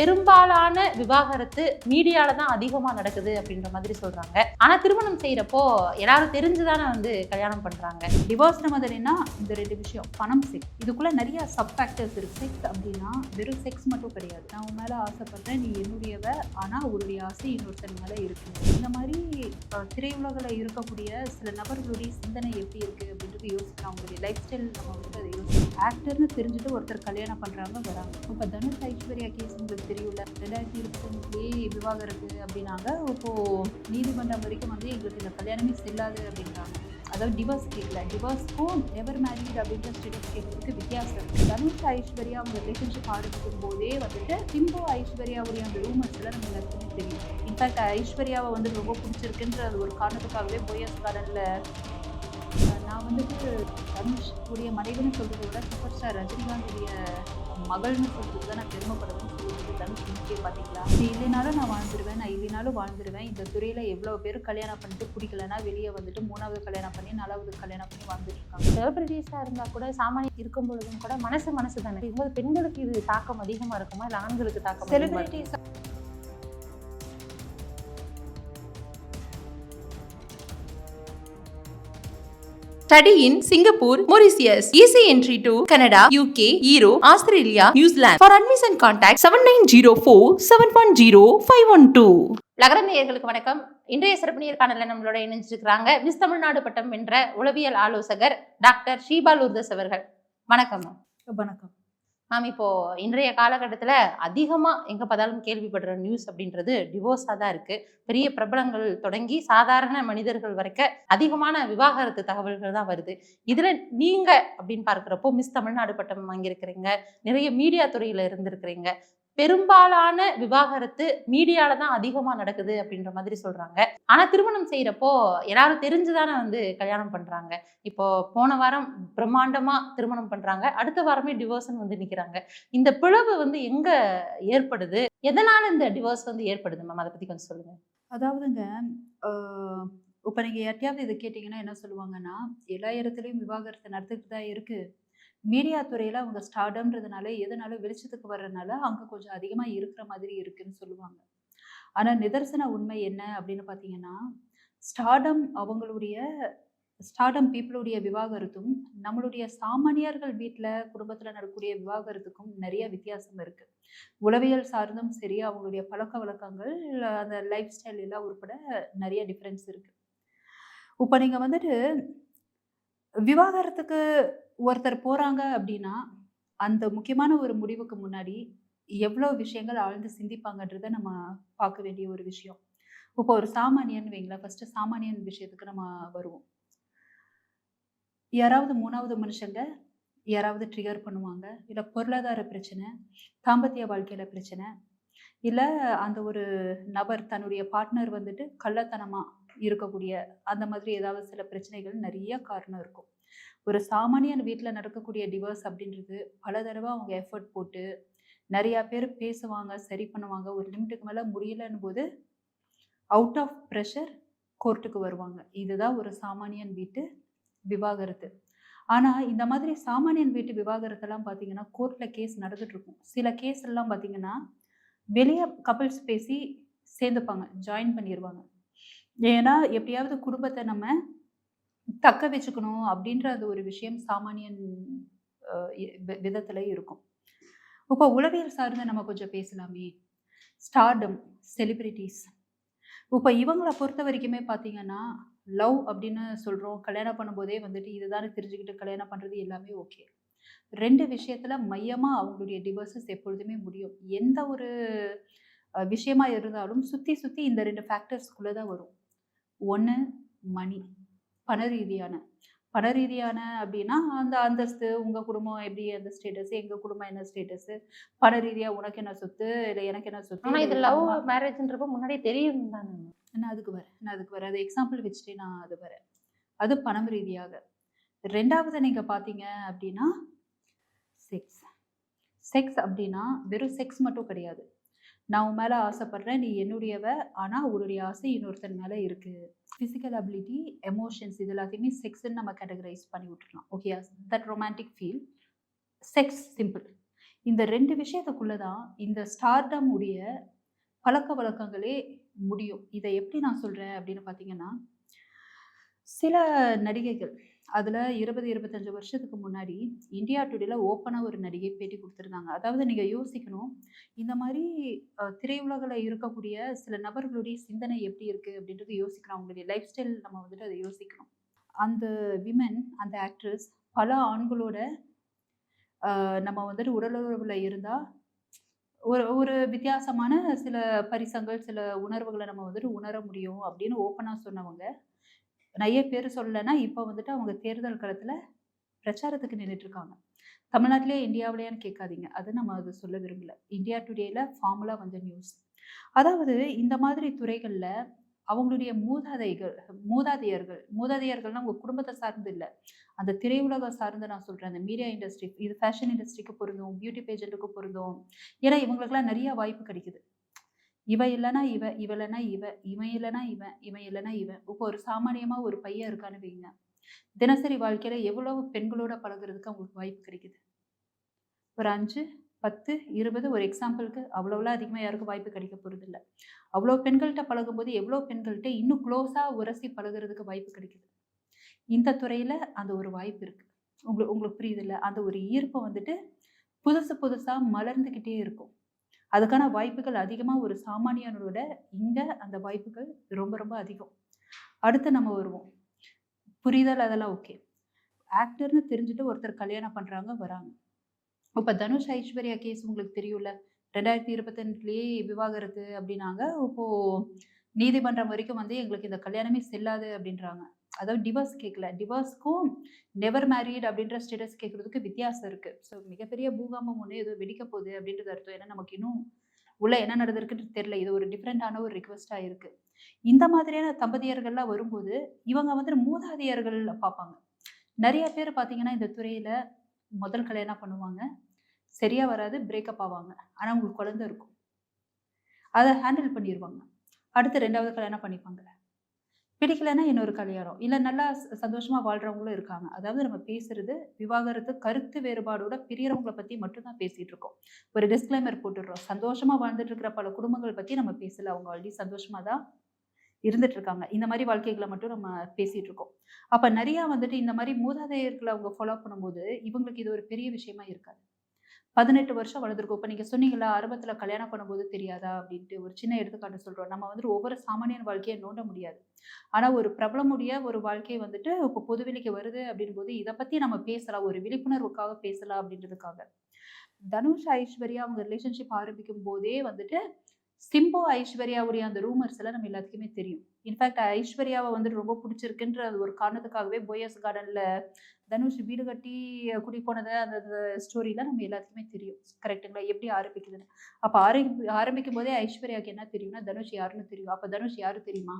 பெரும்பாலான விவாகரத்து மீடியால தான் அதிகமா நடக்குது அப்படின்ற மாதிரி சொல்றாங்க. ஆனா திருமணம் செய்யறப்போ எல்லாரும் தெரிஞ்சுதானே வந்து கல்யாணம் பண்றாங்க. டிவோர்ஸ் மாதிரினா இந்த ரெண்டு விஷயம். பணம் செக்ஸ் இதுக்குள்ள நிறைய சப் ஃபேக்டர்ஸ் இருக்கு. செக்ஸ் அப்படின்னா வெறும் செக்ஸ் மட்டும் கிடையாது. நான் உன் மேல ஆசைப்படுறேன். நீ என்னுடையவ. ஆனா உன்னுடைய ஆசை இன்னொருத்தன் மேல இருக்கு. இந்த மாதிரி திரையுலகில் இருக்கக்கூடிய சில நபர்களுடைய சிந்தனை எப்படி இருக்கு அப்படின்றது யோசிக்கலாம். அவங்களுடைய லைஃப் ஸ்டைல் நம்ம வந்து அதை யோசிக்கணும் ஆக்டர்னு தெரிஞ்சுட்டு ஒருத்தர் கல்யாணம் பண்ணுறாங்க வராங்க. இப்போ தனுஷ் ஐஸ்வர்யா கேஸ் உங்களுக்கு தெரியல ரெண்டாயிரத்தி இருபத்தஞ்சுலேயே விவாகரத்து அப்படின்னாங்க. இப்போது நீதிமன்றம் வரைக்கும் வந்து எங்களுக்கு இந்த கல்யாணமே செல்லாது அப்படின்றாங்க. அதாவது டிவோர்ஸ் கேட்கல டிவோர்ஸ்க்கும் எவர் மேரீட் அப்படின்ற ஸ்டேட்டஸ் கேட்கறதுக்கு வித்தியாசம் இருக்குது தனுஷ் ஐஸ்வர்யா அவங்க ரிலேஷன்ஷிப் ஆரம்பிக்கும் போதே வந்துட்டு சிம்பு ஐஸ்வர்யாவுடைய அந்த ரூமர்ஸ் நம்ம எல்லாத்துக்கும் தெரியும். இன்ஃபேக்ட் ஐஸ்வர்யாவை வந்து ரொம்ப பிடிச்சிருக்குன்ற அது ஒரு காரணத்துக்காகவே போயஸ் கார்டனில் நான் வந்துட்டு தனுஷ் உடைய மனைவின்னு சொல்றதை விட சூப்பர் ஸ்டார் ரஜினிகாந்துடைய மகள்னு சொல்றது தான் நான் பெருமைப்படுவேன்னு சொல்லிட்டு தனுஷ் முக்கிய பார்த்தீங்களா நீ இல்லைனாலும் நான் வாழ்ந்துருவேன் நான் இல்லைனாலும் வாழ்ந்துருவேன். இந்த துறையில எவ்வளோ பேர் கல்யாணம் பண்ணிட்டு பிடிக்கலன்னா வெளியே வந்துட்டு மூணாவது கல்யாணம் பண்ணி நாலாவது கல்யாணம் பண்ணி வாழ்ந்துட்டு இருக்காங்க. செலிபிரிட்டிஸா இருந்தா கூட சாமானியம் இருக்கும் பொழுதும் கூட மனசு மனசு தானே? இருக்கும்போது பெண்களுக்கு இது தாக்கம் அதிகமா இருக்குமா? இல்ல ஆண்களுக்கு தாக்கம் அதிகமா இருக்குமா? Celebrities Study in Singapore, Mauritius. Easy entry to Canada, UK, Europe, Australia, New Zealand. For admission contact 7904 710 512. லகரம் நேயர்களுக்கு வணக்கம் இன்றைய சிறப்பு நேர்காணல நம்மளோட இணைஞ்சிருக்கிறாங்க மிஸ் தமிழ்நாடு பட்டம் வென்ற உளவியல் ஆலோசகர் டாக்டர் ஷீபா லூர்தஸ் அவர்கள் வணக்கம் வணக்கம் மேம் இப்போ இன்றைய காலகட்டத்தில் அதிகமாக எங்கே பார்த்தாலும் கேள்விப்படுற நியூஸ் அப்படின்றது டிவோர்ஸாக தான் இருக்கு. பெரிய பிரபலங்கள் தொடங்கி சாதாரண மனிதர்கள் வரைக்கும் அதிகமான விவாகரத்து தகவல்கள் தான் வருது. இதில் நீங்கள் அப்படின்னு பார்க்குறப்போ மிஸ் தமிழ்நாடு பட்டம் வாங்கியிருக்கிறீங்க. நிறைய மீடியா துறையில் இருந்திருக்கிறீங்க. பெரும்பாலான விவாகரத்து மீடியால தான் அதிகமா நடக்குது அப்படின்ற மாதிரி சொல்றாங்க. ஆனா திருமணம் செய்யறப்போ எல்லாரும் தெரிஞ்சுதானே வந்து கல்யாணம் பண்றாங்க. இப்போ போன வாரம் பிரம்மாண்டமா திருமணம் பண்றாங்க. அடுத்த வாரமே டிவோர்ஸ்னு வந்து நிக்கிறாங்க. இந்த பிளவு வந்து எங்க ஏற்படுது? எதனால இந்த டிவோர்ஸ் வந்து ஏற்படுது மேம் அதை பத்தி கொஞ்சம் சொல்லுங்க. அதாவதுங்க இப்போ நீங்கள் யார்ட்டையாவது இதை கேட்டிங்கன்னா என்ன சொல்லுவாங்கன்னா எல்லா இடத்துலையும் விவாகரத்து நடந்துக்கிட்டு தான் இருக்குது மீடியா துறையில் அவங்க ஸ்டார்டம்ன்றதுனால எதனால வெளிச்சத்துக்கு வர்றதுனால அங்கே கொஞ்சம் அதிகமாக இருக்கிற மாதிரி இருக்குன்னு சொல்லுவாங்க. ஆனால் நிதர்சன உண்மை என்ன அப்படின்னு பார்த்தீங்கன்னா ஸ்டார்டம் அவங்களுடைய ஸ்டார்டம் பீப்புளுடைய விவாகரத்தும் நம்மளுடைய சாமானியர்கள் வீட்டில் குடும்பத்தில் நடக்கக்கூடிய விவாகரத்துக்கும் நிறைய வித்தியாசம் இருக்குது உளவியல் சார்ந்தும் சரி அவங்களுடைய பழக்க வழக்கங்கள் அந்த லைஃப் ஸ்டைல் எல்லாம் உட்பட நிறைய டிஃப்ரென்ஸ் இருக்குது இப்போ நீங்கள் வந்துட்டு விவாகரத்துக்கு ஒருத்தர் போகிறாங்க அப்படின்னா அந்த முக்கியமான ஒரு முடிவுக்கு முன்னாடி எவ்வளோ விஷயங்கள் ஆழ்ந்து சிந்திப்பாங்கன்றதை நம்ம பார்க்க வேண்டிய ஒரு விஷயம். இப்போ ஒரு சாமானியன் வைங்களேன். ஃபர்ஸ்ட் சாமானியன் விஷயத்துக்கு நம்ம வருவோம். யாராவது மூணாவது மனுஷங்க யாராவது ட்ரிகர் பண்ணுவாங்க. இல்லை பொருளாதார பிரச்சனை தாம்பத்திய வாழ்க்கையில பிரச்சனை இல்லை அந்த ஒரு நபர் தன்னுடைய பார்ட்னர் வந்துட்டு கள்ளத்தனமாக இருக்கக்கூடிய அந்த மாதிரி ஏதாவது சில பிரச்சனைகள் நிறைய காரணம் இருக்கும். ஒரு சாமானியன் வீட்டில் நடக்கக்கூடிய டிவோர்ஸ் அப்படின்றது பல தடவை அவங்க எஃபர்ட் போட்டு நிறையா பேர் பேசுவாங்க சரி பண்ணுவாங்க. ஒரு லிமிட்டுக்கு மேலே முடியலன்னு போது அவுட் ஆஃப் ப்ரெஷர் கோர்ட்டுக்கு வருவாங்க. இதுதான் ஒரு சாமானியன் வீட்டு விவாகரத்து. ஆனால் இந்த மாதிரி சாமானியன் வீட்டு விவாகரத்தெல்லாம் பார்த்தீங்கன்னா கோர்ட்டில் கேஸ் நடந்துட்டு இருக்கும் சில கேஸ் எல்லாம் பார்த்தீங்கன்னா வெளியே கப்பிள்ஸ் பேசி சேர்ந்துப்பாங்க ஜாயின் பண்ணிடுவாங்க ஏன்னா எப்படியாவது குடும்பத்தை நம்ம தக்க வச்சுக்கணும் அப்படின்ற அது ஒரு விஷயம் சாமானியன் விதத்தில் வி- இருக்கும். இப்போ உளவியல் சார்ந்து நம்ம கொஞ்சம் பேசலாமே. ஸ்டார்டம் செலிப்ரிட்டிஸ் இப்போ இவங்களை பொறுத்த வரைக்குமே பார்த்தீங்கன்னா லவ் அப்படின்னு சொல்கிறோம் கல்யாணம் பண்ணும்போதே வந்துட்டு இதுதானே தெரிஞ்சுக்கிட்டு கல்யாணம் பண்ணுறது எல்லாமே ஓகே ரெண்டு விஷயத்தில் மையமாக அவங்களுடைய டிவோர்ஸஸ் எப்பொழுதுமே முடியும். எந்த ஒரு விஷயமா இருந்தாலும் சுற்றி சுற்றி இந்த ரெண்டு ஃபேக்டர்ஸ்குள்ளே தான் வரும். ஒன்று மணி பண ரீதியான. பண ரீதியான அப்படின்னா அந்த அந்தஸ்து உங்கள் குடும்பம் எப்படி அந்த ஸ்டேட்டஸ் எங்கள் குடும்பம் என்ன ஸ்டேட்டஸ் பண ரீதியாக உனக்கு என்ன சொத்து? இல்லை எனக்கு என்ன சொத்து? ஆனா இது லவ் மேரேஜ்ன்றப்ப முன்னாடியே தெரியும் தானே நான் அதுக்கு வரேன். நான் அதுக்கு வரேன். அது எக்ஸாம்பிள் வச்சுட்டே நான் அது வரேன். அது பணம் ரீதியாக. ரெண்டாவது நீங்கள் பார்த்தீங்க அப்படின்னா செக்ஸ் செக்ஸ் அப்படின்னா வெறும் செக்ஸ் மட்டும் கிடையாது. நான் உன் மேலே ஆசைப்படுறேன் நீ என்னுடையவ ஆனால் உன்னுடைய ஆசை இன்னொருத்தன் மேலே இருக்குது ஃபிசிக்கல் அபிலிட்டி எமோஷன்ஸ் இது எல்லாத்தையுமே செக்ஸ்ன்னு நம்ம கேட்டகரைஸ் பண்ணி விட்டுருலாம் okay that romantic feel sex simple இந்த ரெண்டு விஷயத்துக்குள்ளே தான் இந்த ஸ்டார்டம் உடைய பழக்க வழக்கங்களே முடியும். இதை எப்படி நான் சொல்கிறேன் அப்படின்னு பார்த்தீங்கன்னா சில நடிகைகள் அதில் இருபது இருபத்தஞ்சு வருஷத்துக்கு முன்னாடி இந்தியா டுடேல ஓப்பனாக ஒரு நடிகை பேட்டி கொடுத்துருந்தாங்க. அதாவது நீங்கள் யோசிக்கணும் இந்த மாதிரி திரையுலகில் இருக்கக்கூடிய சில நபர்களுடைய சிந்தனை எப்படி இருக்குது அப்படின்றது யோசிக்கணும். அவங்களுடைய லைஃப் ஸ்டைல் நம்ம வந்துட்டு அதை யோசிக்கணும். அந்த விமன் அந்த ஆக்ட்ரஸ் பல ஆண்களோட நம்ம வந்துட்டு உடலுறவில் இருந்தால் ஒரு ஒரு வித்தியாசமான சில பரிசங்கள் சில உணர்வுகளை நம்ம வந்துட்டு உணர முடியும் அப்படின்னு ஓப்பனாக சொன்னவங்க. நிறைய பேர் சொல்லலைன்னா இப்போ வந்துட்டு அவங்க தேர்தல் களத்தில் பிரச்சாரத்துக்கு நின்றுட்டு இருக்காங்க தமிழ்நாட்டிலே இந்தியாவிலேயான்னு கேட்காதீங்க. அது நம்ம அது சொல்ல விரும்பல. இந்தியா டுடேல ஃபார்முலா வந்த நியூஸ். அதாவது இந்த மாதிரி துறைகளில் அவங்களுடைய மூதாதைகள் மூதாதையர்கள் மூதாதையர்கள்னா உங்கள் குடும்பத்தை சார்ந்து இல்லை. அந்த திரையுலகம் சார்ந்து நான் சொல்கிறேன் அந்த மீடியா இண்டஸ்ட்ரி இது ஃபேஷன் இண்டஸ்ட்ரிக்கு பொருந்தும் பியூட்டி பேஜெண்ட்டுக்கு பொருந்தும். ஏன்னா இவங்களுக்கெல்லாம் நிறைய வாய்ப்பு கிடைக்குது. இவ இல்லைன்னா இவ இவ இல்லைன்னா இவ இவன் இல்லைன்னா இவன் இவன் இல்லைன்னா இவன். இப்போ ஒரு சாமானியமாக ஒரு பையன் இருக்கான்னு வைங்க. தினசரி வாழ்க்கையில் எவ்வளவு பெண்களோட பழகுறதுக்கு அவங்களுக்கு வாய்ப்பு கிடைக்குது? ஒரு அஞ்சு பத்து இருபது ஒரு எக்ஸாம்பிளுக்கு அவ்வளோலாம் அதிகமாக யாருக்கும் வாய்ப்பு கிடைக்க போகிறது இல்லை. அவ்வளோ பெண்கள்கிட்ட பழகும்போது எவ்வளோ பெண்கள்கிட்ட இன்னும் க்ளோஸாக உரசி பழகுறதுக்கு வாய்ப்பு கிடைக்குது? இந்த துறையில் அந்த ஒரு வாய்ப்பு இருக்குது உங்களுக்கு உங்களுக்கு புரியுதில்ல அந்த ஒரு ஈர்ப்பு வந்துட்டு புதுசு புதுசாக மலர்ந்துக்கிட்டே இருக்கும். அதுக்கான வாய்ப்புகள் அதிகமாக ஒரு சாமானியனோட இங்கே அந்த வாய்ப்புகள் ரொம்ப ரொம்ப அதிகம். அடுத்து நம்ம வருவோம். புரிதல் அதெல்லாம் ஓகே ஆக்டர்னு தெரிஞ்சுட்டு ஒருத்தர் கல்யாணம் பண்ணுறாங்க வராங்க. இப்போ தனுஷ் ஐஸ்வர்யா கேஸ் உங்களுக்கு தெரியும்ல? ரெண்டாயிரத்தி இருபத்தெண்டுலேயே விவாகரத்து அப்படின்னாங்க. இப்போது நீதிமன்றம் வரைக்கும் வந்து எங்களுக்கு இந்த கல்யாணமே செல்லாது அப்படின்றாங்க. அதாவது டிவோர்ஸ் கேட்கல டிவோர்ஸ்க்கும் நெவர் மேரீட் அப்படின்ற ஸ்டேட்டஸ் கேட்குறதுக்கு வித்தியாசம் இருக்குது ஸோ மிகப்பெரிய பூகம்பம் ஒன்று ஏதோ வெடிக்க போகுது அப்படின்றது அர்த்தம். ஏன்னா நமக்கு இன்னும் உள்ள என்ன நடந்திருக்குன்னு தெரியல. இது ஒரு டிஃப்ரெண்டான ஒரு ரிக்வெஸ்டாக இருக்குது இந்த மாதிரியான தம்பதியர்கள்லாம் வரும்போது இவங்க வந்து மூதாதையர்கள் பார்ப்பாங்க. நிறைய பேர் பார்த்தீங்கன்னா இந்த துறையில் முதல் கல்யாணம் பண்ணுவாங்க. சரியா வராது பிரேக்கப் ஆவாங்க. ஆனால் உங்களுக்கு குழந்தை இருக்கும். அதை ஹேண்டில் பண்ணிடுவாங்க அடுத்து ரெண்டாவது கல்யாணம் பண்ணிப்பாங்க. பிடிக்கலன்னா இன்னொரு கல்யாணம். இல்லை நல்லா சந்தோஷமாக சந்தோஷமா வாழ்றவங்களும் இருக்காங்க. அதாவது நம்ம பேசுறது விவாகரத்து கருத்து வேறுபாடோட பிரியறவங்களை பத்தி மட்டும்தான் பேசிட்டு இருக்கோம். ஒரு டிஸ்க்ளைமர் போட்டுடுறோம். சந்தோஷமா வாழ்ந்துட்டு இருக்கிற பல குடும்பங்கள் பத்தி நம்ம பேசல. அவங்க ஆல்ரெடி சந்தோஷமா தான் இருந்துட்டு இருக்காங்க. இந்த மாதிரி வாழ்க்கைகளை மட்டும் நம்ம பேசிட்டு இருக்கோம். அப்ப நிறைய வந்துட்டு இந்த மாதிரி மூதாதையர்களை அவங்க ஃபாலோ பண்ணும்போது இவங்களுக்கு இது ஒரு பெரிய விஷயமா இருக்காது. பதினெட்டு வருஷம் வளர்ந்துருக்கும். இப்போ நீங்கள் சொன்னீங்களா ஆரம்பத்தில் கல்யாணம் பண்ணும்போது தெரியாதா அப்படின்ட்டு ஒரு சின்ன எடுத்துக்காட்டு சொல்கிறோம் நம்ம வந்துட்டு ஒவ்வொரு சாமானியன் வாழ்க்கையை நோண்ட முடியாது. ஆனால் ஒரு பிரபலமுடைய ஒரு வாழ்க்கை வந்துட்டு இப்போ பொதுவெளிக்கு வருது அப்படின் போது இதை பற்றி நம்ம பேசலாம். ஒரு விழிப்புணர்வுக்காக பேசலாம் அப்படின்றதுக்காக. தனுஷ் ஐஸ்வர்யா அவங்க ரிலேஷன்ஷிப் ஆரம்பிக்கும் போதே வந்துட்டு சிம்பு ஐஸ்வர்யாவுடைய அந்த ரூமர்ஸ் எல்லாம் நம்ம எல்லாத்துக்குமே தெரியும். இன்ஃபேக்ட் ஐஸ்வர்யாவை வந்துட்டு ரொம்ப பிடிச்சிருக்குன்ற அது ஒரு காரணத்துக்காகவே போயஸ் கார்டனில் தனுஷ் வீடு கட்டி குடி போனதை அந்த ஸ்டோரியெலாம் நம்ம எல்லாத்துக்குமே தெரியும். கரெக்டுங்களா எப்படி ஆரம்பிக்குதுன்னு. அப்போ ஆரம்பி ஆரம்பிக்கும் போதே ஐஸ்வர்யாவுக்கு என்ன தெரியும்னா தனுஷ் யாருன்னு தெரியும். அப்போ தனுஷ் யாரு தெரியுமா?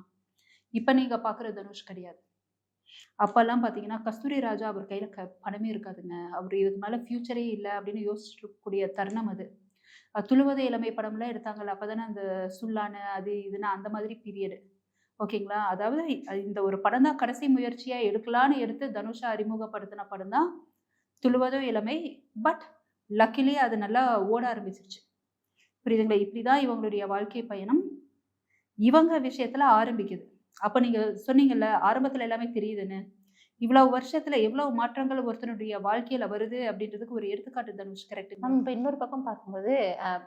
இப்போ நீங்கள் பார்க்குற தனுஷ் கிடையாது. அப்போல்லாம் பார்த்தீங்கன்னா கஸ்தூரி ராஜா அவர் கையில் க பணமே இருக்காதுங்க. அவர் இதுக்கு மேலே ஃப்யூச்சரே இல்லை அப்படின்னு யோசிச்சுருக்கக்கூடிய தருணம் அது. துளுவத இளமை படம்லாம் எடுத்தாங்கல்ல அப்போ தானே அந்த சுல்லான அது இதுன்னு அந்த மாதிரி பீரியடு ஓகேங்களா? அதாவது இந்த ஒரு படம் தான் கடைசி முயற்சியாக எடுக்கலான்னு எடுத்து தனுஷா அறிமுகப்படுத்தின படம் தான் துளுவதோ இளமை. பட் லக்கிலே அது நல்லா ஓட ஆரம்பிச்சிருச்சு. புரியுதுங்களா? இப்படி தான் இவங்களுடைய வாழ்க்கை பயணம். இவங்க விஷயத்தில் ஆரம்பிக்குது. அப்போ நீங்கள் சொன்னீங்கல்ல ஆரம்பத்தில் எல்லாமே தெரியுதுன்னு. இவ்வளவு வருஷத்துல எவ்வளவு மாற்றங்கள் ஒருத்தனுடைய வாழ்க்கையில வருது அப்படின்றதுக்கு ஒரு எடுத்துக்காட்டு தனுஷ் கரெக்ட் நம்ம இப்போ இன்னொரு பக்கம் பார்க்கும்போது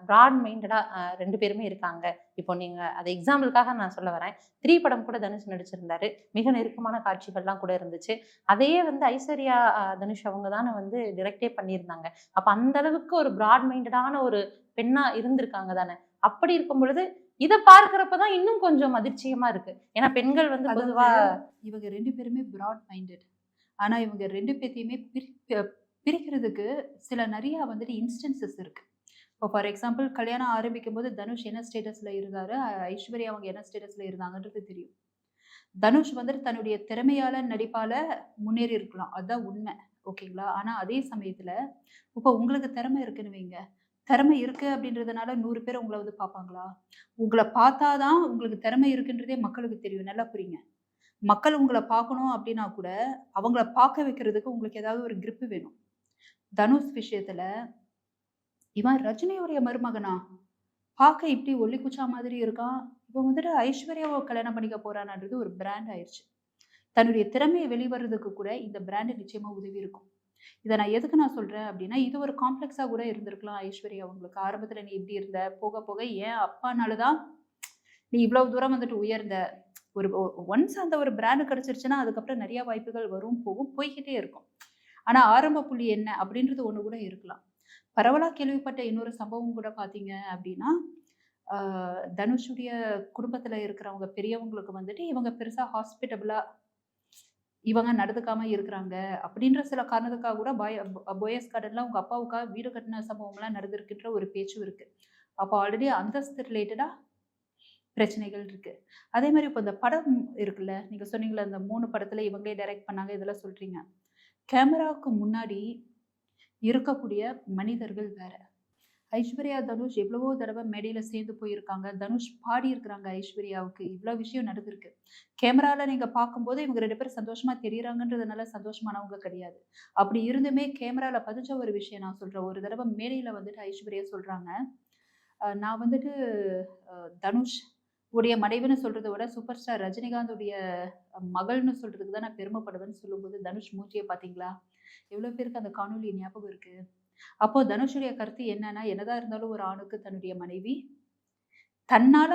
ப்ராட் மைண்டடாக ரெண்டு பேருமே இருக்காங்க. இப்போ நீங்கள் அது எக்ஸாம்பிளுக்காக நான் சொல்ல வரேன். த்ரீ படம் கூட தனுஷ் நடிச்சிருந்தாரு. மிக நெருக்கமான காட்சிகள்லாம் கூட இருந்துச்சு. அதையே வந்து ஐஸ்வர்யா தனுஷ் அவங்க தானே வந்து டிரெக்டே பண்ணியிருந்தாங்க. அப்போ அந்த அளவுக்கு ஒரு ப்ராட் மைண்டடான ஒரு பெண்ணா இருந்திருக்காங்க தானே. அப்படி இருக்கும் பொழுது இதை பார்க்கறப்ப தான் இன்னும் கொஞ்சம் அதிர்ச்சியமா இருக்கு. ஏன்னா பெண்கள் வந்து பொதுவா இவங்க ரெண்டு பேருமே ப்ராட் மைண்டட் ஆனா இவங்க ரெண்டு பேத்தையுமே பிரி பி- பிரிக்கிறதுக்கு சில நிறைய வந்துட்டு இன்ஸ்டன்சஸ் இருக்கு. இப்போ ஃபார் எக்ஸாம்பிள் கல்யாணம் ஆரம்பிக்கும் போது தனுஷ் என்ன ஸ்டேட்டஸ்ல இருந்தாரு? ஐஸ்வர்யா அவங்க என்ன ஸ்டேட்டஸ்ல இருந்தாங்கன்றது தெரியும். தனுஷ் வந்துட்டு தன்னுடைய திறமையால நடிப்பால முன்னேறி இருக்கலாம். அதுதான் உண்மை. ஓகேங்களா? ஆனா அதே சமயத்துல இப்போ உங்களுக்கு திறமை இருக்குன்னு வைங்க. திறமை இருக்கு அப்படின்றதுனால நூறு பேர் உங்களை வந்து பார்ப்பாங்களா? உங்களை பார்த்தாதான் உங்களுக்கு திறமை இருக்குன்றதே மக்களுக்கு தெரியும். நல்லா புரியுங்க. மக்கள் உங்களை பார்க்கணும் அப்படின்னா கூட அவங்கள பார்க்க வைக்கிறதுக்கு உங்களுக்கு ஏதாவது ஒரு கிரிப்பு வேணும். தனுஷ் விஷயத்துல இவன் ரஜினியுடைய மருமகனா? பார்க்க இப்படி ஒல்லி குச்சா மாதிரி இருக்கான். இவன் வந்துட்டு ஐஸ்வர்யாவை கல்யாணம் பண்ணிக்க போறான்ன்றது ஒரு பிராண்ட் ஆயிடுச்சு தன்னுடைய திறமையை வெளிவரதுக்கு கூட இந்த பிராண்டு நிச்சயமா உதவி இருக்கும். இதை நான் எதுக்கு நான் சொல்றேன் அப்படின்னா இது ஒரு காம்ப்ளெக்ஸா கூட இருந்திருக்கலாம் ஐஸ்வர்யா அவங்களுக்கு ஆரம்பத்துல நீ இப்படி இருந்த போக போக ஏன் அப்பானாலதான் நீ இவ்வளவு தூரம் வந்துட்டு உயர்ந்த ஒரு ஒன்ஸ் அந்த ஒரு பிராண்டு கிடைச்சிருச்சுன்னா அதுக்கப்புறம் நிறைய வாய்ப்புகள் வரும் போகும் போய்கிட்டே இருக்கும். ஆனா ஆரம்ப புள்ளி என்ன அப்படின்றது ஒண்ணு கூட இருக்கலாம். பரவலா கேள்விப்பட்ட இன்னொரு சம்பவம் கூட பாத்தீங்க அப்படின்னா ஆஹ் தனுஷுடைய குடும்பத்துல இருக்கிறவங்க பெரியவங்களுக்கு வந்துட்டு இவங்க பெருசா ஹாஸ்பிட்டபிளாக இவங்க நடந்துக்காம இருக்கிறாங்க அப்படின்ற சில காரணத்துக்காக கூட பாய் போயஸ் கார்டன்ல உங்க அப்பாவுக்காக வீடு கட்டின சம்பவம்லாம் நடந்திருக்குன்ற ஒரு பேச்சும் இருக்கு. அப்போ ஆல்ரெடி அந்தஸ்து ரிலேட்டடா பிரச்சனைகள் இருக்கு. அதே மாதிரி இப்போ இந்த படம் இருக்குல்ல நீங்க சொன்னீங்களே அந்த மூணு படத்துல இவங்களே டைரக்ட் பண்ணாங்க இதெல்லாம் சொல்றீங்க. கேமராவுக்கு முன்னாடி இருக்கக்கூடிய மனிதர்கள் வேற. ஐஸ்வர்யா தனுஷ் எவ்வளவோ தடவை மேடையில் சேர்ந்து போயிருக்காங்க. தனுஷ் பாடி இருக்கிறாங்க ஐஸ்வர்யாவுக்கு. இவ்வளோ விஷயம் நடந்திருக்கு. கேமராவில் நீங்கள் பார்க்கும்போது இவங்க ரெண்டு பேரும் சந்தோஷமாக தெரியறாங்கன்றதுனால சந்தோஷமானவங்க கிடையாது. அப்படி இருந்துமே கேமராவில் பதிச்ச ஒரு விஷயம் நான் சொல்கிறேன் ஒரு தடவை மேடையில் வந்துட்டு ஐஸ்வர்யா சொல்கிறாங்க நான் வந்துட்டு தனுஷ் உடைய மனைவின்னு சொல்கிறத விட சூப்பர் ஸ்டார் ரஜினிகாந்துடைய மகள்னு சொல்கிறதுக்கு தான் நான் பெருமைப்படுவேன்னு சொல்லும்போது தனுஷ் மூச்சியை பார்த்தீங்களா? எவ்வளோ பேருக்கு அந்த காணொலி ஞாபகம் இருக்குது அப்போ தனுஷுடைய கருத்து என்னன்னா என்னதான் இருந்தாலும் ஒரு ஆணுக்கு தன்னுடைய மனைவி தன்னால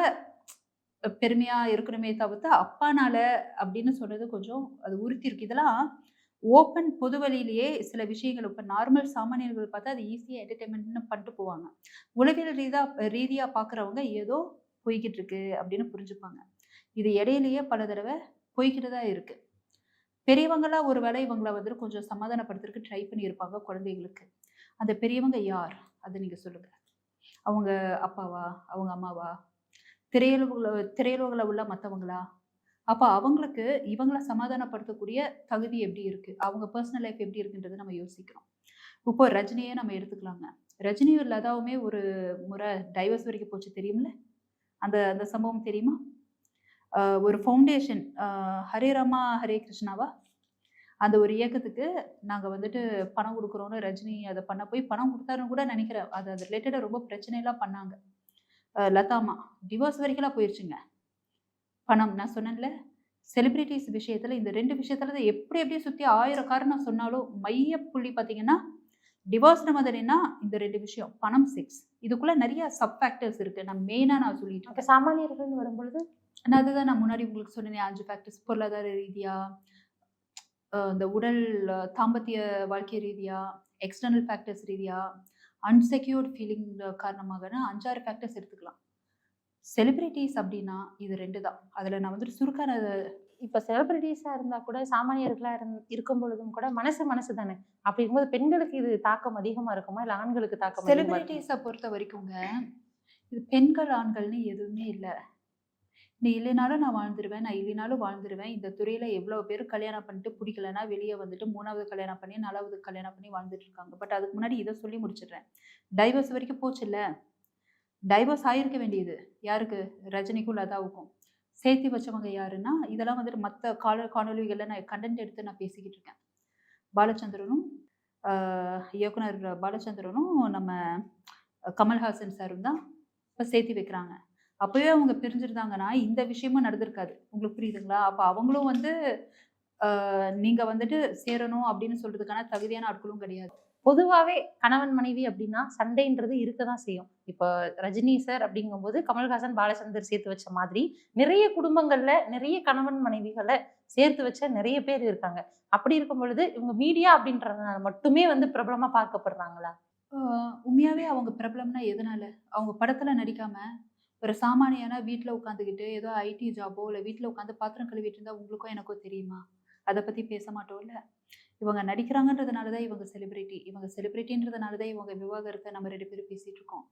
பெருமையா இருக்கணுமே தவிர்த்து அப்பானால அப்படின்னு சொன்னது கொஞ்சம் அது உறுத்தி இருக்கு இதெல்லாம் ஓப்பன் பொது வழியிலேயே சில விஷயங்கள் இப்போ நார்மல் சாமானியர்கள் பார்த்தா அது ஈஸியாக என்டர்டைன்மெண்ட்னு பண்ணிட்டு போவாங்க. உளவியல் ரீதா ரீதியாக பார்க்குறவங்க ஏதோ போய்கிட்டு இருக்கு அப்படின்னு புரிஞ்சுப்பாங்க. இது இடையிலேயே பல தடவை போய்கிட்டு தான் இருக்கு. பெரியவங்களா ஒரு வேளை இவங்களை வந்துட்டு கொஞ்சம் சமாதானப்படுத்துறதுக்கு ட்ரை பண்ணியிருப்பாங்க குழந்தைகளுக்கு. அந்த பெரியவங்க யார்? அதை நீங்கள் சொல்லுங்கள் அவங்க அப்பாவா? அவங்க அம்மாவா? திரையுலகுல திரையுலகுல உள்ள மற்றவங்களா அப்போ அவங்களுக்கு இவங்களை சமாதானப்படுத்தக்கூடிய தகுதி எப்படி இருக்குது அவங்க பர்சனல் லைஃப் எப்படி இருக்குன்றதை நம்ம யோசிக்கிறோம். இப்போ ரஜினியே நம்ம எடுத்துக்கலாங்க. ரஜினியும் லதாவுமே ஒரு முறை டைவர்ஸ் வரைக்கும் போச்சு தெரியும்ல அந்த அந்த சம்பவம் தெரியுமா? ஒரு ஃபவுண்டேஷன் ஹரே ராமா ஹரே கிருஷ்ணாவா? அந்த ஒரு இயக்கத்துக்கு நாங்கள் வந்துட்டு பணம் கொடுக்குறோன்னு ரஜினி அதை பண்ண போய் பணம் கொடுத்தாருன்னு கூட நினைக்கிறேன். அது அது ரிலேட்டடாக ரொம்ப பிரச்சனையெல்லாம் பண்ணாங்க. லதாமா டிவோர்ஸ் வரைக்கும்லாம் போயிருச்சுங்க. பணம் நான் சொன்னேன்ல செலிபிரிட்டிஸ் விஷயத்துல இந்த ரெண்டு விஷயத்துல தான் எப்படி எப்படியே சுற்றி ஆயிரம் காரணம் சொன்னாலும் மைய புள்ளி பார்த்தீங்கன்னா டிவோர்ஸ் மாதிரினா இந்த ரெண்டு விஷயம் பணம் செக்ஸ் இதுக்குள்ள நிறைய சப் ஃபேக்டர்ஸ் இருக்கு. நான் மெயினாக நான் சொல்லிட்டு அப்ப சாமானியர்கள்னு வரும்பொழுது? நான் அதுதான் நான் முன்னாடி உங்களுக்கு சொன்னேனே அஞ்சு ஃபேக்டர்ஸ் பொருளாதார ரீதியா அஹ் இந்த உடல் தாம்பத்திய வாழ்க்கை ரீதியா எக்ஸ்டர்னல் ஃபேக்டர்ஸ் ரீதியா அன்செக்யூர்ட் ஃபீலிங் காரணமாக அஞ்சாறு ஃபேக்டர்ஸ் எடுத்துக்கலாம். செலிபிரிட்டிஸ் அப்படின்னா இது ரெண்டு தான். அதில் நான் வந்துட்டு சுருக்கான இப்ப செலிபிரிட்டிஸா இருந்தா கூட சாமானியர்களா இருந் இருக்கும் பொழுதும் கூட மனசு மனசு தானே. அப்படி இருக்கும்போது பெண்களுக்கு இது தாக்கம் அதிகமா இருக்குமா? இல்ல ஆண்களுக்கு தாக்கம்? செலிபிரிட்டிஸை பொறுத்த வரைக்குங்க இது பெண்கள் ஆண்கள்னு எதுவுமே இல்லை. நீ இல்லைனாலும் நான் வாழ்ந்துருவேன் நான் இல்லைனாலும் வாழ்ந்துருவேன். இந்த துறையில எவ்வளவு பேர் கல்யாணம் பண்ணிட்டு பிடிக்கலன்னா வெளியே வந்துட்டு மூணாவது கல்யாணம் பண்ணி நாலாவது கல்யாணம் பண்ணி வாழ்ந்துட்டு இருக்காங்க பட் அதுக்கு முன்னாடி இதை சொல்லி முடிச்சிடுறேன். டைவர்ஸ் வரைக்கும் போச்சுல்ல டைவர்ஸ் ஆயிருக்க வேண்டியது. யாருக்கு? ரஜினிக்கும் லதாவுக்கும். சேர்த்து வச்சவங்க யாருன்னா இதெல்லாம் வந்துட்டு மற்ற கால காணொலிகளில் நான் கண்டென்ட் எடுத்து நான் பேசிக்கிட்டு இருக்கேன். பாலச்சந்திரனும் இயக்குனர் பாலச்சந்திரனும் நம்ம கமல்ஹாசன் சாரும் தான் இப்போ சேர்த்து வைக்கிறாங்க. அப்போவே அவங்க பிரிஞ்சிருந்தாங்கன்னா இந்த விஷயமும் நடந்திருக்காது. உங்களுக்கு புரியுதுங்களா? அப்போ அவங்களும் வந்து நீங்கள் நீங்க வந்துட்டு சேரணும் அப்படின்னு சொல்றதுக்கான தகுதியான ஆட்களும் கிடையாது. பொதுவாகவே கணவன் மனைவி அப்படின்னா சண்டைன்றது இருக்க தான் செய்யும். இப்போ ரஜினி சார் அப்படிங்கும்போது கமல்ஹாசன் பாலச்சந்தர் சேர்த்து வச்ச மாதிரி நிறைய குடும்பங்கள்ல நிறைய கணவன் மனைவிகளை சேர்த்து வச்ச நிறைய பேர் இருக்காங்க. அப்படி இருக்கும் பொழுது இவங்க மீடியா அப்படின்றதுனால மட்டுமே வந்து பிரபலமா பார்க்கப்படுறாங்களா? உண்மையாகவே உண்மையாவே அவங்க பிரபலம்னா எதனால? அவங்க படத்துல நடிக்காம ஒரு சாமானியான வீட்டில் உட்காந்துக்கிட்டு ஏதோ ஐடி ஜாபோ இல்லை வீட்டில் உட்காந்து பாத்திரம் கழுவிட்டு இருந்தால் உங்களுக்கும் எனக்கும் தெரியுமா? அதை பற்றி பேச மாட்டோம்ல இவங்க நடிக்கிறாங்கன்றதுனால தான் இவங்க செலிபிரிட்டி இவங்க செலிபிரிட்டின்றதுனால தான் இவங்க விவாகரத்தை நம்ம ரெண்டு பேரும் பேசிகிட்டு இருக்கோம்.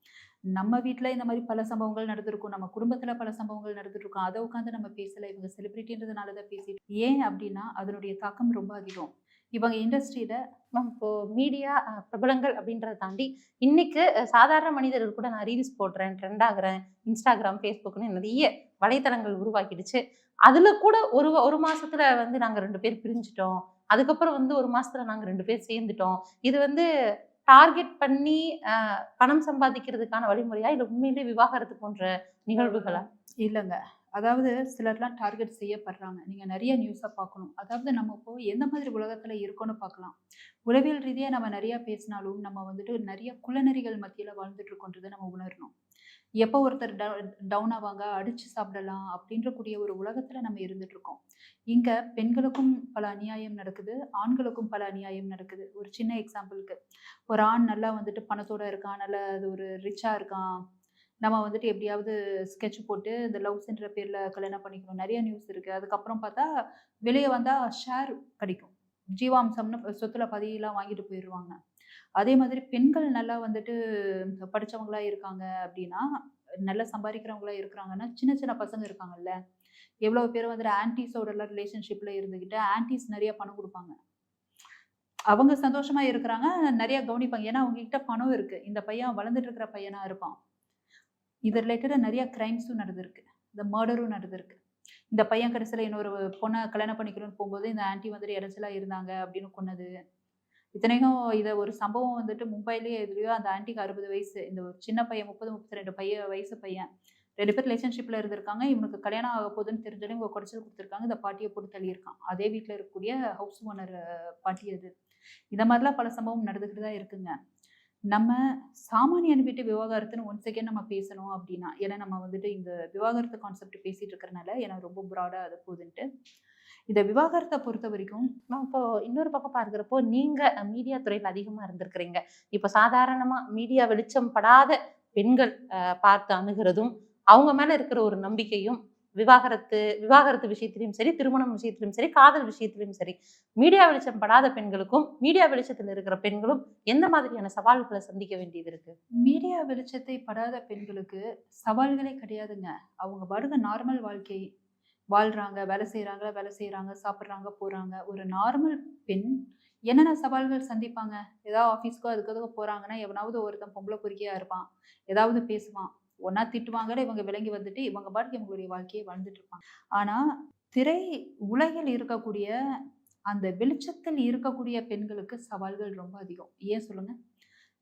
நம்ம வீட்டில் இந்த மாதிரி பல சம்பவங்கள் நடந்திருக்கும். நம்ம குடும்பத்தில் பல சம்பவங்கள் நடந்துட்டுருக்கோம் அதை உட்காந்து நம்ம பேசலை. இவங்க செலிபிரிட்டின்றதுனால தான் பேசிட்டு ஏன் அப்படின்னா அதனுடைய தாக்கம் ரொம்ப அதிகம். இவங்க இண்டஸ்ட்ரியில மேம் இப்போ மீடியா பிரபலங்கள் அப்படின்றத தாண்டி இன்னைக்கு சாதாரண மனிதர்கள் கூட நான் ரீல்ஸ் போடுறேன் ட்ரெண்ட் ஆகுறேன் இன்ஸ்டாகிராம் ஃபேஸ்புக்னு நிறைய வலைத்தளங்கள் உருவாக்கிடுச்சு. அதுல கூட ஒரு ஒரு மாசத்துல வந்து நாங்க ரெண்டு பேர் பிரிஞ்சிட்டோம். அதுக்கப்புறம் வந்து ஒரு மாசத்துல நாங்க ரெண்டு பேர் சேர்ந்துட்டோம். இது வந்து டார்கெட் பண்ணி பணம் சம்பாதிக்கிறதுக்கான வழிமுறையா இல்லை உண்மையிலே விவாகரத்து போன்ற நிகழ்வுகளா? இல்லைங்க. அதாவது சிலர்லாம் டார்கெட் செய்யப்படுறாங்க. நீங்கள் நிறைய நியூஸை பார்க்கணும். அதாவது நம்ம இப்போ எந்த மாதிரி உலகத்தில் இருக்கோன்னு பார்க்கலாம். உளவியல் ரீதியாக நம்ம நிறையா பேசினாலும் நம்ம வந்துட்டு நிறைய குலநெறிகள் மத்தியில் வாழ்ந்துட்டு இருக்கோன்றதை நம்ம உணரணும். எப்போ ஒருத்தர் டவுன் ஆவாங்க அடித்து சாப்பிடலாம் அப்படின்ற கூடிய ஒரு உலகத்தில் நம்ம இருந்துகிட்ருக்கோம் இங்கே பெண்களுக்கும் பல அநியாயம் நடக்குது ஆண்களுக்கும் பல அநியாயம் நடக்குது. ஒரு சின்ன எக்ஸாம்பிளுக்கு ஒரு ஆண் நல்லா வந்துட்டு பணத்தோட இருக்கான் நல்ல அது ஒரு ரிச்சாக இருக்கான். நம்ம வந்துட்டு எப்படியாவது ஸ்கெட்ச் போட்டு இந்த லவ்ஸ்ன்ற பேரில் கல்யாணம் பண்ணிக்கணும். நிறைய நியூஸ் இருக்குது அதுக்கப்புறம் பார்த்தா வெளியே வந்தால் ஷேர் கிடைக்கும். ஜீவாம்சம்னு சொத்துல பதியெல்லாம் வாங்கிட்டு போயிடுவாங்க. அதே மாதிரி பெண்கள் நல்லா வந்துட்டு படிச்சவங்களா இருக்காங்க அப்படின்னா நல்லா சம்பாதிக்கிறவங்களா இருக்கிறாங்கன்னா சின்ன சின்ன பசங்க இருக்காங்கல்ல எவ்வளோ பேர் வந்துட்டு ஆன்டிஸோட எல்லாம் ரிலேஷன்ஷிப்ல இருந்துக்கிட்டு ஆன்டிஸ் நிறைய பணம் கொடுப்பாங்க. அவங்க சந்தோஷமா இருக்கிறாங்க நிறைய கவனிப்பாங்க. ஏன்னா அவங்க கிட்ட பணம் இருக்கு. இந்த பையன் வளர்ந்துட்டு இருக்கிற பையனா இருப்பான். இது ரிலேட்டடாக நிறைய கிரைம்ஸும் நடந்திருக்கு. இந்த மர்டரும் நடந்திருக்கு. இந்த பையன் கடைசியில் இன்னொரு பொண்ணை கல்யாணம் பண்ணிக்கணும்னு போகும்போது இந்த ஆன்ட்டி வந்துட்டு இடைச்சலா இருந்தாங்க அப்படின்னு கொன்னது. இத்தனைக்கும் இதை ஒரு சம்பவம் வந்துட்டு மும்பையிலேயே எதுலையோ அந்த ஆன்ட்டிக்கு அறுபது வயசு இந்த ஒரு சின்ன பையன் முப்பது முப்பத்தி ரெண்டு பையன் வயசு பையன். ரெண்டு பேர் ரிலேஷன்ஷிப்பில் இருந்திருக்காங்க. இவனுக்கு கல்யாணம் ஆக போதுன்னு தெரிஞ்சாலும் இவங்க குடைச்சல் கொடுத்துருக்காங்க. இந்த பாட்டியை போட்டு தள்ளியிருக்கான். அதே வீட்டில் இருக்கக்கூடிய ஹவுஸ் ஓனர் பாட்டி அது. இந்த மாதிரிலாம் பல சம்பவம் நடந்துக்கிட்டு தான் இருக்குங்க. நம்ம சாமானியன் வீட்டு விவாகரத்துன்னு ஒன் செகண்ட் நம்ம பேசணும் அப்படின்னா ஏன்னா நம்ம வந்துட்டு இந்த விவாகரத்து கான்செப்ட் பேசிட்டு இருக்கிறனால எனக்கு ரொம்ப ப்ராடாக அது போகுதுன்ட்டு இந்த விவாகரத்தை பொறுத்த வரைக்கும் நான் இப்போ இன்னொரு பக்கம் பார்க்குறப்போ நீங்கள் மீடியா துறையில் அதிகமாக இருந்திருக்கிறீங்க. இப்போ சாதாரணமாக மீடியா வெளிச்சம் படாத பெண்கள் பார்த்து அணுகிறதும் அவங்க மேலே இருக்கிற ஒரு நம்பிக்கையும் விவாகரத்து விவாகரத்து விஷயத்திலும் சரி திருமணம் விஷயத்திலும் சரி காதல் விஷயத்திலும் சரி மீடியா வெளிச்சம் படாத பெண்களுக்கும் மீடியா வெளிச்சத்தில் இருக்கிற பெண்களும் எந்த மாதிரியான சவால்களை சந்திக்க வேண்டியது இருக்கு? மீடியா வெளிச்சத்தை படாத பெண்களுக்கு சவால்களே கிடையாதுங்க. அவங்க பாடுங்க நார்மல் வாழ்க்கை வாழ்றாங்க வேலை செய்றாங்க வேலை செய்கிறாங்க சாப்பிட்றாங்க போறாங்க. ஒரு நார்மல் பெண் என்னென்ன சவால்கள் சந்திப்பாங்க? ஏதாவது ஆஃபீஸ்க்கோ அதுக்கு போகிறாங்கன்னா எவனாவது ஒருத்தன் பொம்பளை பொறுக்கியா இருப்பான். ஏதாவது பேசுவான். ஒன்னா திட்டுவாங்கன்னு இவங்க விளங்கி வந்துட்டு இவங்க பாட்டுக்கு இவங்களுடைய வாழ்க்கையை வாழ்ந்துட்டு இருப்பாங்க. ஆனா திரை உலகில் இருக்கக்கூடிய அந்த வெளிச்சத்தில் இருக்கக்கூடிய பெண்களுக்கு சவால்கள் ரொம்ப அதிகம். ஏன் சொல்லுங்க?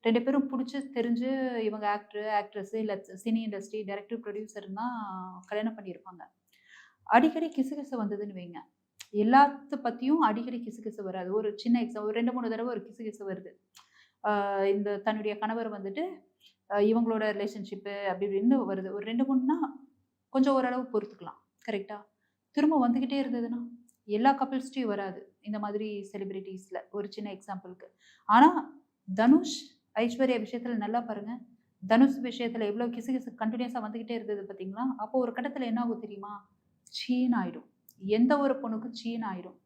ரெண்டு பேரும் பிடிச்சி தெரிஞ்சு இவங்க ஆக்டர் ஆக்ட்ரஸ் இல்லை சினி இண்டஸ்ட்ரி டைரக்டர் ப்ரொடியூசர்னா தான் கல்யாணம் பண்ணியிருப்பாங்க. அடிக்கடி கிசுகிசு வந்ததுன்னு வைங்க. எல்லாத்த பற்றியும் அடிக்கடி கிசுகிசு வராது. ஒரு சின்ன எக்ஸாம் ஒரு ரெண்டு மூணு தடவை ஒரு கிசுகிசு வருது. இந்த தன்னுடைய கணவர் வந்துட்டு இவங்களோட ரிலேஷன்ஷிப்பு அப்படி இப்படின்னு வருது. ஒரு ரெண்டு மூணுனா கொஞ்சம் ஓரளவு பொறுத்துக்கலாம். கரெக்டா திரும்ப வந்துக்கிட்டே இருந்ததுன்னா எல்லா கப்பிள்ஸ்டையும் வராது. இந்த மாதிரி செலிபிரிட்டிஸில் ஒரு சின்ன எக்ஸாம்பிளுக்கு ஆனால் தனுஷ் ஐஸ்வர்யா விஷயத்தில் நல்லா பாருங்கள் தனுஷ் விஷயத்தில் எவ்வளோ கிசு கிசு கண்டினியூஸாக வந்துக்கிட்டே இருந்தது பார்த்தீங்களா அப்போ ஒரு கட்டத்தில் என்ன ஆகும் தெரியுமா? சீன் ஆயிடும். எந்த ஒரு பொண்ணுக்கும் சீன் ஆயிடும்.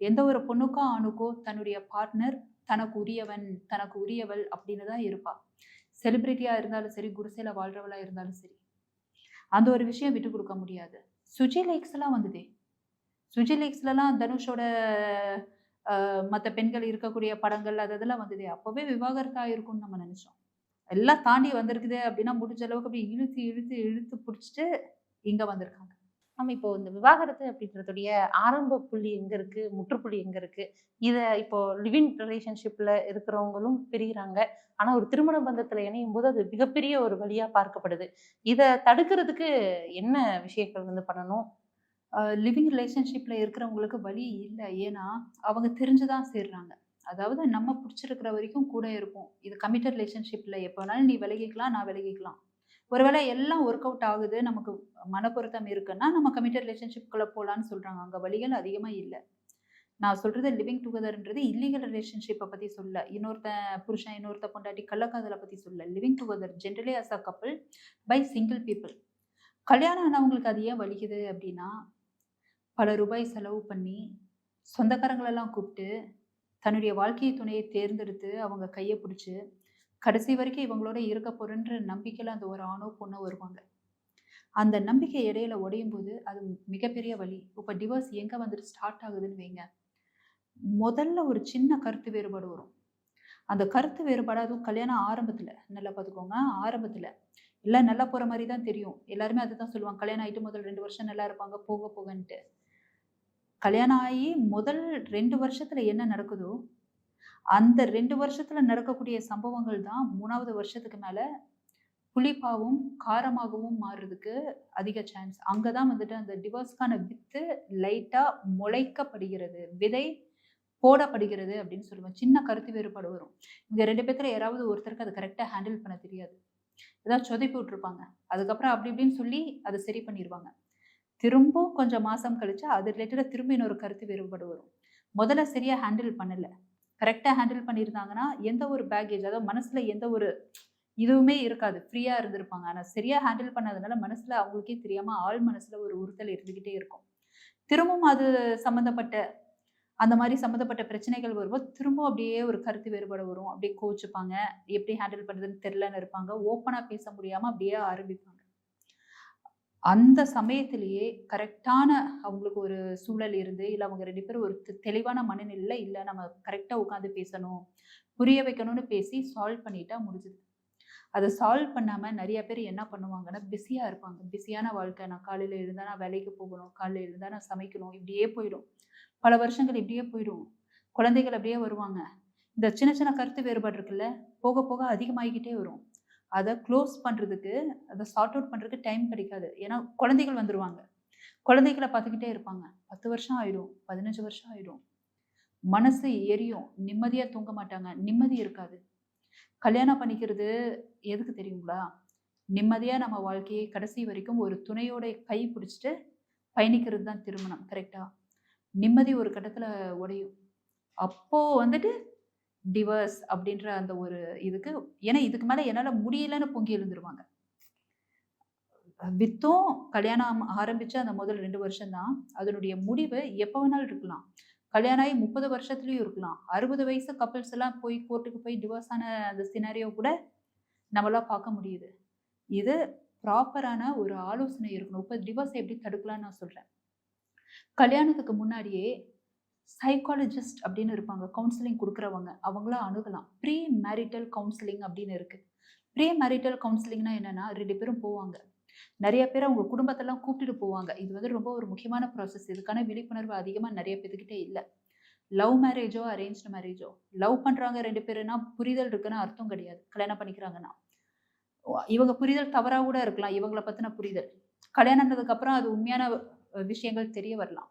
எந்த ஒரு பொண்ணுக்கோ ஆணுக்கோ தன்னுடைய பார்ட்னர் தனக்கு உரியவன் தனக்கு உரியவள் அப்படின்னு தான் இருப்பாள் செலிபிரிட்டியாக இருந்தாலும் சரி குடிசையில் வாழ்றவளா இருந்தாலும் சரி அந்த ஒரு விஷயம் விட்டு கொடுக்க முடியாது. சுஜி லேக்ஸ்லாம் வந்ததே. சுஜி லேக்ஸ்லலாம் தனுஷோட மற்ற பெண்கள் இருக்கக்கூடிய படங்கள் அது இதெல்லாம் வந்ததே. அப்போவே விவாகரத்து இருக்கும்னு நம்ம நினச்சோம். எல்லாம் தாண்டி வந்திருக்குது அப்படின்னா முடிஞ்ச அளவுக்கு அப்படியே இழுத்து இழுத்து இழுத்து பிடிச்சிட்டு இங்கே வந்திருக்காங்க. நம்ம இப்போ இந்த விவாகரத்து அப்படின்றதுடைய ஆரம்ப புள்ளி எங்க இருக்கு? முற்றுப்புள்ளி எங்க இருக்கு? இதை இப்போ லிவிங் ரிலேஷன்ஷிப்ல இருக்கிறவங்களும் பிரிகிறாங்க ஆனா ஒரு திருமண பந்தத்துல இணையும் போது அது மிகப்பெரிய ஒரு வழியா பார்க்கப்படுது. இதை தடுக்கிறதுக்கு என்ன விஷயங்கள் வந்து பண்ணணும்? லிவிங் ரிலேஷன்ஷிப்ல இருக்கிறவங்களுக்கு வழி இல்லை. ஏன்னா அவங்க தெரிஞ்சுதான் சேர்றாங்க. அதாவது நம்ம பிடிச்சிருக்கிற வரைக்கும் கூட இருப்போம். இது கமிட்டட் ரிலேஷன்ஷிப்ல எப்போ வேணாலும் நீ விலகிக்கலாம் நான் விலகிக்கலாம். ஒருவேளை எல்லாம் ஒர்க் அவுட் ஆகுது நமக்கு மனப்பொருத்தம் இருக்குன்னா நம்ம கமிட்டட் ரிலேஷன்ஷிப்குள்ளே போகலான்னு சொல்கிறாங்க அங்கே வழிகள் அதிகமாக இல்லை. நான் சொல்கிறது லிவிங் டுகெதர்ன்றது இல்லீகல் ரிலேஷன்ஷிப்பை பற்றி சொல்ல. இன்னொருத்தன் புருஷன் இன்னொருத்த பொண்டாட்டி கள்ளக்காதலை பற்றி சொல்ல. Living together generally as a couple by single people கல்யாணம் ஆனவங்களுக்கு அது ஏன் வலிக்குது அப்படின்னா பல ரூபாய் செலவு பண்ணி சொந்தக்காரங்களெல்லாம் கூப்பிட்டு தன்னுடைய வாழ்க்கை துணையை தேர்ந்தெடுத்து அவங்க கையை பிடிச்சி கடைசி வரைக்கும் இவங்களோட இருக்க போறேன்ற நம்பிக்கையில் அந்த ஒரு ஆணோ பொண்ணோ வருவாங்க. அந்த நம்பிக்கை இடையில உடையும் போது அது மிகப்பெரிய வழி இப்போ டிவோர்ஸ் எங்கே வந்துட்டு ஸ்டார்ட் ஆகுதுன்னு வைங்க. முதல்ல ஒரு சின்ன கருத்து வேறுபாடு வரும். அந்த கருத்து வேறுபாடு அதுவும் கல்யாணம் ஆரம்பத்தில் நல்லா பார்த்துக்கோங்க ஆரம்பத்தில். எல்லாம் நல்லா போகிற மாதிரி தான் தெரியும். எல்லாருமே அதுதான் சொல்லுவாங்க கல்யாணம் ஆகிட்டு முதல் ரெண்டு வருஷம் நல்லா இருப்பாங்க போக போகன்ட்டு கல்யாணம் ஆகி முதல் ரெண்டு வருஷத்தில் என்ன நடக்குதோ அந்த ரெண்டு வருஷத்துல நடக்கக்கூடிய சம்பவங்கள் தான் மூணாவது வருஷத்துக்கு மேல புளிப்பாகவும் காரமாகவும் மாறுறதுக்கு அதிக சான்ஸ் அங்கதான் வந்துட்டு அந்த டிவோர்ஸ்க்கான வித்து லைட்டா முளைக்கப்படுகிறது. விதை போடப்படுகிறது அப்படின்னு சொல்லுவேன் சின்ன கருத்து வேறுபாடு வரும். இங்க ரெண்டு பேர்த்துல யாராவது ஒருத்தருக்கு அதை கரெக்டா ஹேண்டில் பண்ண தெரியாது. ஏதாவது சொதப்பி விட்டுருப்பாங்க. அதுக்கப்புறம் அப்படி இப்படின்னு சொல்லி அதை சரி பண்ணிடுவாங்க திரும்ப கொஞ்சம் மாசம் கழிச்சு அது ரிலேட்டடாக திரும்ப இன்னொரு கருத்து வேறுபாடு வரும். முதல்ல சரியா ஹேண்டில் பண்ணலை. கரெக்டாக ஹேண்டில் பண்ணியிருந்தாங்கன்னா எந்த ஒரு பேக்கேஜ் அதாவது மனசில் எந்த ஒரு இதுவுமே இருக்காது. ஃப்ரீயாக இருந்திருப்பாங்க. ஆனால் சரியாக ஹேண்டில் பண்ணதுனால மனசில் அவங்களுக்கே தெரியாமல் ஆள் மனசில் ஒரு உறுத்தல் இருந்துக்கிட்டே இருக்கும். திரும்பவும் அது சம்மந்தப்பட்ட அந்த மாதிரி சம்மந்தப்பட்ட பிரச்சனைகள் வரும்போது திரும்ப அப்படியே ஒரு கருத்து வேறுபாடு வரும். அப்படியே கோச்சுப்பாங்க. எப்படி ஹேண்டில் பண்ணுறதுன்னு தெரிலன்னு இருப்பாங்க. ஓப்பனாக பேச முடியாமல் அப்படியே ஆரம்பிப்பாங்க. அந்த சமயத்திலேயே கரெக்டான அவங்களுக்கு ஒரு சூழல் இருந்து இல்லை அவங்க ரெண்டு பேரும் ஒரு தெளிவான மனநிலையில் இல்லை நம்ம கரெக்டாக உட்காந்து பேசணும் புரிய வைக்கணும்னு பேசி சால்வ் பண்ணிட்டா முடிஞ்சுது. அதை சால்வ் பண்ணாமல் நிறைய பேர் என்ன பண்ணுவாங்கன்னா பிஸியாக இருப்பாங்க. பிஸியான வாழ்க்கை நான் காலையில் இருந்தால் நான் வேலைக்கு போகணும் காலையில் இருந்தால் நான் சமைக்கணும் இப்படியே போயிடும். பல வருஷங்கள் இப்படியே போயிடும். குழந்தைகள் அப்படியே வருவாங்க. இந்த சின்ன சின்ன கருத்து வேறுபாடு இருக்குல்ல போக போக அதிகமாகிக்கிட்டே வரும். அதை க்ளோஸ் பண்ணுறதுக்கு அதை சார்ட் அவுட் பண்ணுறதுக்கு டைம் கிடைக்காது. ஏன்னா குழந்தைகள் வந்துடுவாங்க குழந்தைகளை பார்த்துக்கிட்டே இருப்பாங்க. பத்து வருஷம் ஆயிடும் பதினஞ்சு வருஷம் ஆயிடும். மனசு எரியும். நிம்மதியாக தூங்க மாட்டாங்க. நிம்மதி இருக்காது. கல்யாணம் பண்ணிக்கிறது எதுக்கு தெரியுங்களா? நிம்மதியாக நம்ம வாழ்க்கையை கடைசி வரைக்கும் ஒரு துணையோட கை பிடிச்சிட்டு பயணிக்கிறது தான் திருமணம் கரெக்டாக நிம்மதி ஒரு கட்டத்தில் உடையும். அப்போது வந்துட்டு டிவர்ஸ் அப்படின்ற அந்த ஒரு இதுக்கு ஏன்னா இதுக்கு மேலே என்னால் முடியலன்னு பொங்கி எழுந்துருவாங்க. வித்தும் கல்யாணம் ஆரம்பித்த அந்த முதல் ரெண்டு வருஷம்தான். அதனுடைய முடிவு எப்போ வேணாலும் இருக்கலாம். கல்யாணம் ஆகி முப்பது வருஷத்துலையும் இருக்கலாம். அறுபது வயசு கப்பல்ஸ் எல்லாம் போய் கோர்ட்டுக்கு போய் டிவோர்ஸ் ஆன அந்த சினாரியோ கூட நம்மளாம் பார்க்க முடியுது. இது ப்ராப்பரான ஒரு ஆலோசனை இருக்கணும். இப்போ டிவோர்ஸ் எப்படி தடுக்கலாம்னு நான் சொல்கிறேன் கல்யாணத்துக்கு முன்னாடியே சைக்காலஜிஸ்ட் அப்படின்னு இருப்பாங்க கவுன்சிலிங் கொடுக்குறவங்க அவங்கள அணுகலாம். ப்ரீ மேரிட்டல் கவுன்சிலிங் அப்படின்னு இருக்குது ப்ரீ மேரிட்டல் கவுன்சிலிங்னா என்னன்னா ரெண்டு பேரும் போவாங்க. நிறைய பேர் அவங்க குடும்பத்தெல்லாம் கூப்பிட்டுட்டு போவாங்க. இது வந்து ரொம்ப ஒரு முக்கியமான ப்ராசஸ் இதுக்கான விழிப்புணர்வு அதிகமாக நிறைய பேர்த்துக்கிட்டே இல்லை. லவ் மேரேஜோ அரேஞ்ச்டு மேரேஜோ லவ் பண்ணுறாங்க ரெண்டு பேருனா புரிதல் இருக்குன்னு அர்த்தம் கிடையாது. கல்யாணம் பண்ணிக்கிறாங்கன்னா. இவங்க புரிதல் தவறாக கூட இருக்கலாம். இவங்களை பற்றின புரிதல். கல்யாணம் ஆனதுக்கு அது உண்மையான விஷயங்கள் தெரிய வரலாம்.